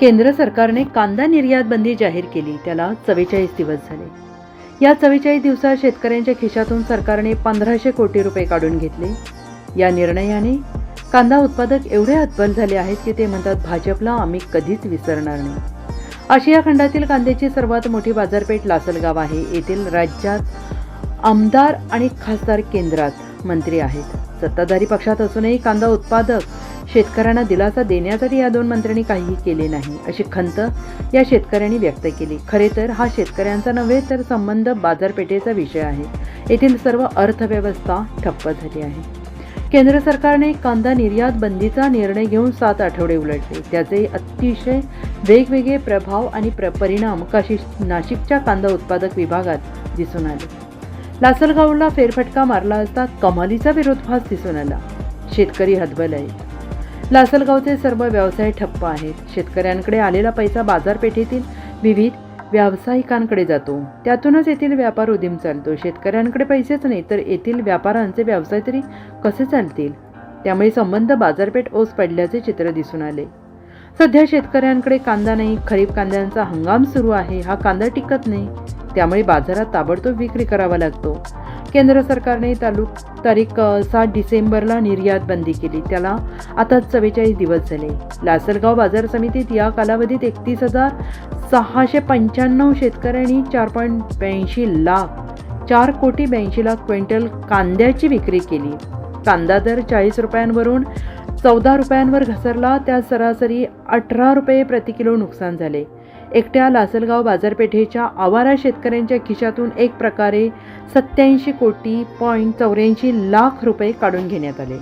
केंद्र सरकारने कांदा निर्यात बंदी जाहीर केली. त्याला चव्वेचाळीस दिवस झाले. या चव्वेचाळीस दिवसात शेतकऱ्यांच्या खिशातून सरकारने पंधराशे कोटी रुपये काढून घेतले. या निर्णयाने कांदा उत्पादक एवढे हतबल झाले आहेत की ते म्हणतात भाजपला आम्ही कधीच विसरणार नाही. आशिया खंडातील कांद्याची सर्वात मोठी बाजारपेठ लासलगाव आहे. येथील राज्यात आमदार आणि खासदार केंद्रात मंत्री आहेत. सत्ताधारी पक्षात असूनही कांदा उत्पादक शेतकऱ्यांना दिलासा देण्यासाठी या दोन मंत्र्यांनी काहीही केले नाही अशी खंत या शेतकऱ्यांनी व्यक्त केली. खरे तर हा शेतकऱ्यांचा नव्हे तर संबंध बाजारपेठेचा विषय आहे. येथील सर्व अर्थव्यवस्था ठप्प झाली आहे. केंद्र सरकारने कांदा निर्यात बंदीचा निर्णय घेऊन सात आठवडे उलटले. त्याचे अतिशय वेगवेगळे प्रभाव आणि प्र परिणाम काशी नाशिकच्या कांदा उत्पादक विभागात दिसून आले. लासलगावला फेरफटका मारला असता कमालीचा विरोधाभास दिसून आला. शेतकरी हतबल आहे. लासलगावचे सर्व व्यवसाय ठप्प आहेत. शेतकऱ्यांकडे आलेला पैसा बाजारपेठेतील विविध व्यावसायिकांकडे जातो. त्यातूनच येथील व्यापार उदीम चालतो. शेतकऱ्यांकडे पैसेच नाही तर येथील व्यापाऱ्यांचे व्यवसाय तरी कसे चालतील? त्यामुळे संबंध बाजारपेठ ओस पडल्याचे चित्र दिसून आले. सध्या शेतकऱ्यांकडे कांदा नाही खरीप कांद्यांचा हंगाम सुरू आहे. हा कांदा टिकत नाही. त्यामुळे बाजारात ताबडतोब विक्री करावा लागतो. केंद्र सरकारने तालुक तारीख सात डिसेंबरला निर्यात बंदी केली. त्याला आता चव्वेचाळीस दिवस झाले. लासलगाव बाजार समितीत या कालावधीत एकतीस हजार सहाशे पंच्याण्णव शेतकऱ्यांनी चार पॉईंट ब्याऐंशी लाख चार कोटी ब्याऐंशी लाख क्विंटल कांद्याची विक्री केली. कांदा दर चाळीस रुपयांवरून चौदा रुपयांवर घसरला. त्या सरासरी अठरा रुपये प्रति किलो नुकसान झाले. एकट्या लासलगाव बाजारपेठेच्या आवारा शेतकऱ्यांच्या खिशातून एक प्रकारे सत्याऐंशी कोटी पॉईंट चौऱ्याऐंशी लाख रुपये काढून घेण्यात आले.